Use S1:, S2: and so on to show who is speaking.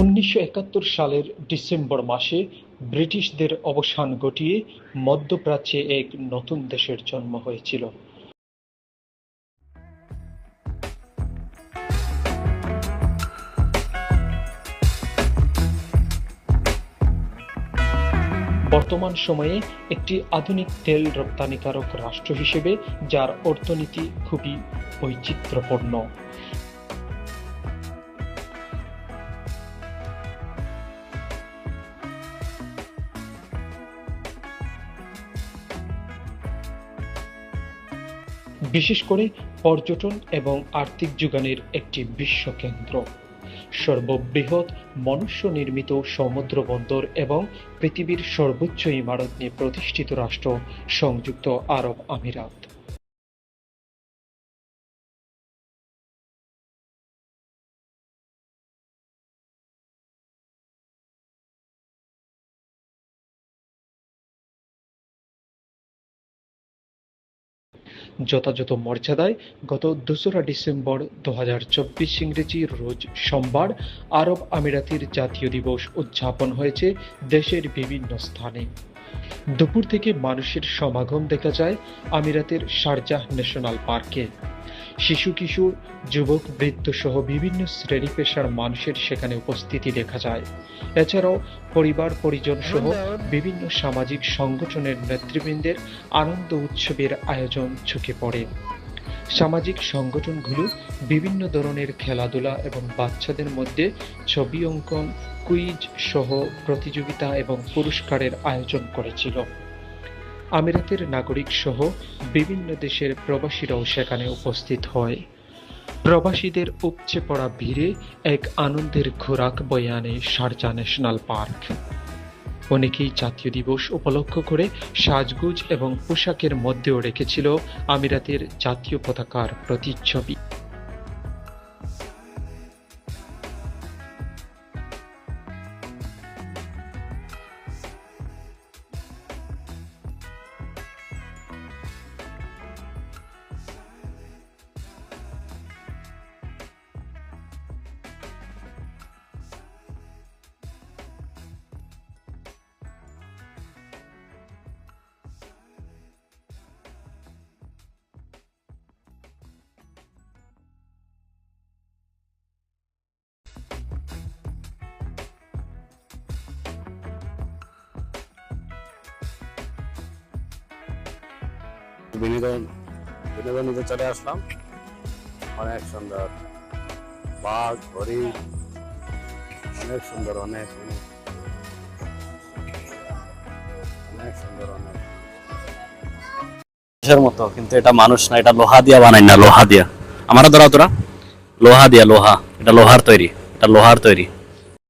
S1: উনিশশো একাত্তর সালের ডিসেম্বর মাসে ব্রিটিশদের অবসান ঘটিয়ে মধ্যপ্রাচ্যে এক নতুন দেশের জন্ম হয়েছিল। বর্তমান সময়ে একটি আধুনিক তেল রপ্তানিকারক রাষ্ট্র হিসেবে, যার অর্থনীতি খুবই বৈচিত্র্যপূর্ণ। বিশেষ করে পর্যটন এবং আর্থিক যোগানের একটি বিশ্বকেন্দ্র। সর্ববৃহৎ মনুষ্য নির্মিত সমুদ্র বন্দর এবং পৃথিবীর সর্বোচ্চ ইমারত নিয়ে প্রতিষ্ঠিত রাষ্ট্র সংযুক্ত আরব আমিরাত। যথাযথ মর্যাদায় গত দোসরা ডিসেম্বর দু হাজার চব্বিশ ইংরেজি রোজ সোমবার আরব আমিরাতের জাতীয় দিবস উদযাপন হয়েছে দেশের বিভিন্ন স্থানে। দুপুর থেকে মানুষের সমাগম দেখা যায় আমিরাতের শারজাহ ন্যাশনাল পার্কে। শিশু, কিশোর, যুবক সহ বিভিন্ন শ্রেণি পেশার মানুষের সেখানে উপস্থিতি দেখা যায়। এছাড়াও পরিবার, পরিজন সহ বিভিন্ন সামাজিক সংগঠনের নেতৃবৃন্দের আনন্দ উৎসবের আয়োজন চোখে পড়ে। সামাজিক সংগঠনগুলো বিভিন্ন ধরনের খেলাধুলা এবং বাচ্চাদের মধ্যে ছবি অঙ্কন, কুইজ সহ প্রতিযোগিতা এবং পুরস্কারের আয়োজন করেছিল। আমিরাতের নাগরিক সহ বিভিন্ন দেশের প্রবাসীরাও সেখানে উপস্থিত হয়। প্রবাসীদের উপচে পড়া ভিড়ে এক আনন্দের খোরাক বয়ে আনে শারজা ন্যাশনাল পার্ক। অনেকেই জাতীয় দিবস উপলক্ষ করে সাজগুজ এবং পোশাকের মধ্যেও রেখেছিল আমিরাতের জাতীয় পতাকার প্রতিচ্ছবি।
S2: বিনোদন বিনোদন নিতে চলে আসলাম। অনেক সুন্দর বাঘ, হরিণ, অনেক সুন্দর, অনেক অনেক সুন্দর, অনেক মতো, কিন্তু এটা মানুষ না, এটা লোহা দিয়া বানাই না, লোহা দিয়া। আমারও ধরা তোরা। লোহা দিয়া, লোহা। এটা লোহার তৈরি, এটা লোহার তৈরি।